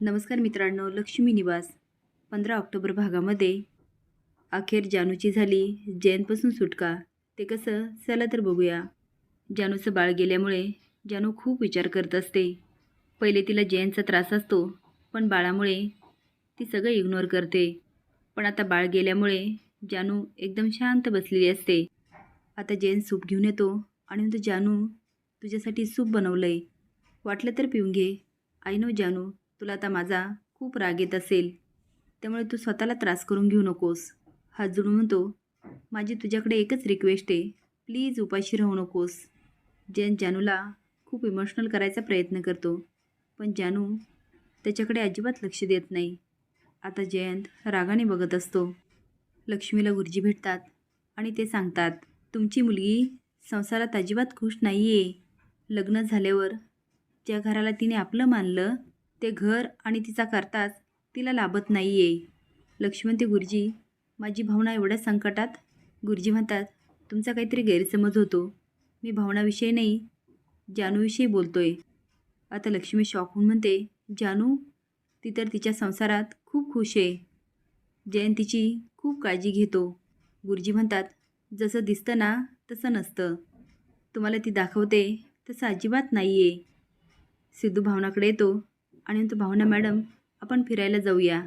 नमस्कार मित्रांनो लक्ष्मी निवास. पंधरा ऑक्टोबर भागामध्ये अखेर जानूची झाली जयंतपासून सुटका ते कसं? चला तर बघूया. जानूचं बाळ गेल्यामुळे जानू खूप विचार करत असते. पहिले तिला जयंतचा त्रास असतो पण बाळामुळे ती सगळं इग्नोर करते. पण आता बाळ गेल्यामुळे जानू एकदम शांत बसलेली असते. आता जयंत सूप घेऊन येतो आणि म्हणतो जानू तुझ्यासाठी सूप बनवलं आहे वाटलं तर पिऊन घे. आई नो जानू. तुला आता माझा खूप राग येत असेल. त्यामुळे तू स्वतःला त्रास करून घेऊ नकोस. हात जुळून म्हणतो माझी तुझ्याकडे एकच रिक्वेस्ट आहे. प्लीज उपाशी राहू नकोस. जयंत जानूला खूप इमोशनल करायचा प्रयत्न करतो. पण जानू त्याच्याकडे अजिबात लक्ष देत नाही. आता जयंत रागाने बघत असतो. लक्ष्मीला गुरुजी भेटतात आणि ते सांगतात तुमची मुलगी संसारात अजिबात खुश नाही आहे लग्न झाल्यावर ज्या घराला तिने आपलं मानलं ते घर आणि तिचा करताच तिला लाभत नाही आहे लक्ष्मण ते गुरुजी माझी भावना एवढ्या संकटात? गुरुजी म्हणतात तुमचा काहीतरी गैरसमज होतो. मी भावनाविषयी नाही जानूविषयी बोलतो आहे आता लक्ष्मी शॉक होऊन म्हणते जानू ती तर तिच्या संसारात खूप खुश आहे. जयंतीची खूप काळजी घेतो. गुरुजी म्हणतात जसं दिसतं ना तसं नसतं. तुम्हाला ती दाखवते तसं अजिबात नाही आहे सिद्धू भावनाकडे येतो. आणि म्हणतो भावना मॅडम आपण फिरायला जाऊया.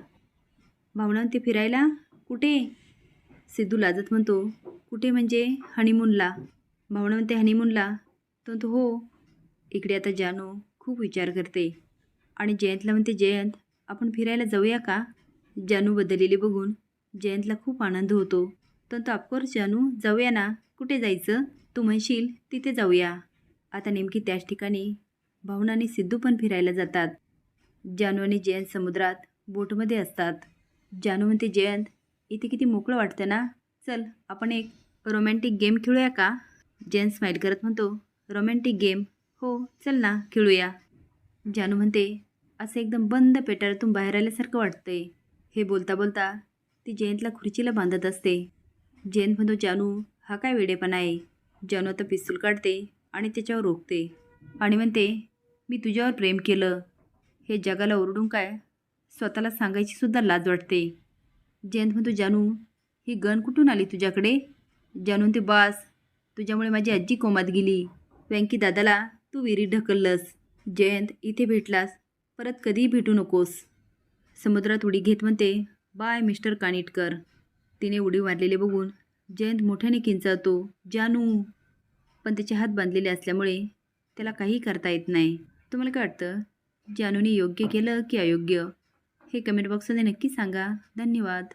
भावना ते फिरायला? कुठे? सिद्धू लाजत म्हणतो कुठे म्हणजे हनीमूनला भावना म्हणते हनीमूनला तो म्हणतो हो इकडे आता जानू खूप विचार करते. आणि जयंतला म्हणते जयंत आपण फिरायला जाऊया का? जानू बदललेली बघून जयंतला खूप आनंद होतो. तो म्हणतो ऑफकोर्स जानू जाऊया ना. कुठे जायचं? तू म्हणशील तिथे जाऊया. आता नेमकी त्याच ठिकाणी भावना आणि सिद्धू पण फिरायला जातात. जानू आणि जयंत समुद्रात बोटमध्ये असतात. जानू म्हणते जयंत इथे किती मोकळं वाटतं ना? चल आपण एक रोमॅन्टिक गेम खेळूया का? जयंत स्माईल करत म्हणतो रोमॅन्टिक गेम हो चल ना खेळूया. जानू म्हणते असं एकदम बंद पेटारातून बाहेर आल्यासारखं वाटतंय. हे बोलता बोलता ती जयंतला खुर्चीला बांधत असते. जयंत म्हणतो जानू हा काय वेडेपणा आहे? जानू आता पिस्तूल काढते आणि त्याच्यावर रोखते. आणि म्हणते मी तुझ्यावर प्रेम केलं. हे जगाला ओरडून काय स्वतःला सांगायची सुद्धा लाज वाटते. जयंत म्हणतो जानू ही गण कुठून आली तुझ्याकडे? जानून ते बास तुझ्यामुळे माझी आजी कोमात गेली. व्यंकी दादाला तू विहिरीत ढकललंस. जयंत इथे भेटलास. परत कधीही भेटू नकोस. समुद्रात उडी घेत म्हणते बाय मिस्टर कानिटकर. तिने उडी मारलेले बघून जयंत मोठ्याने किंचावतो जानू. पण त्याचे हात बांधलेले असल्यामुळे त्याला काही करता येत नाही. तुम्हाला काय वाटतं? जानूने योग्य केलं की अयोग्य? हे कमेंट बॉक्समध्ये नक्की सांगा. धन्यवाद.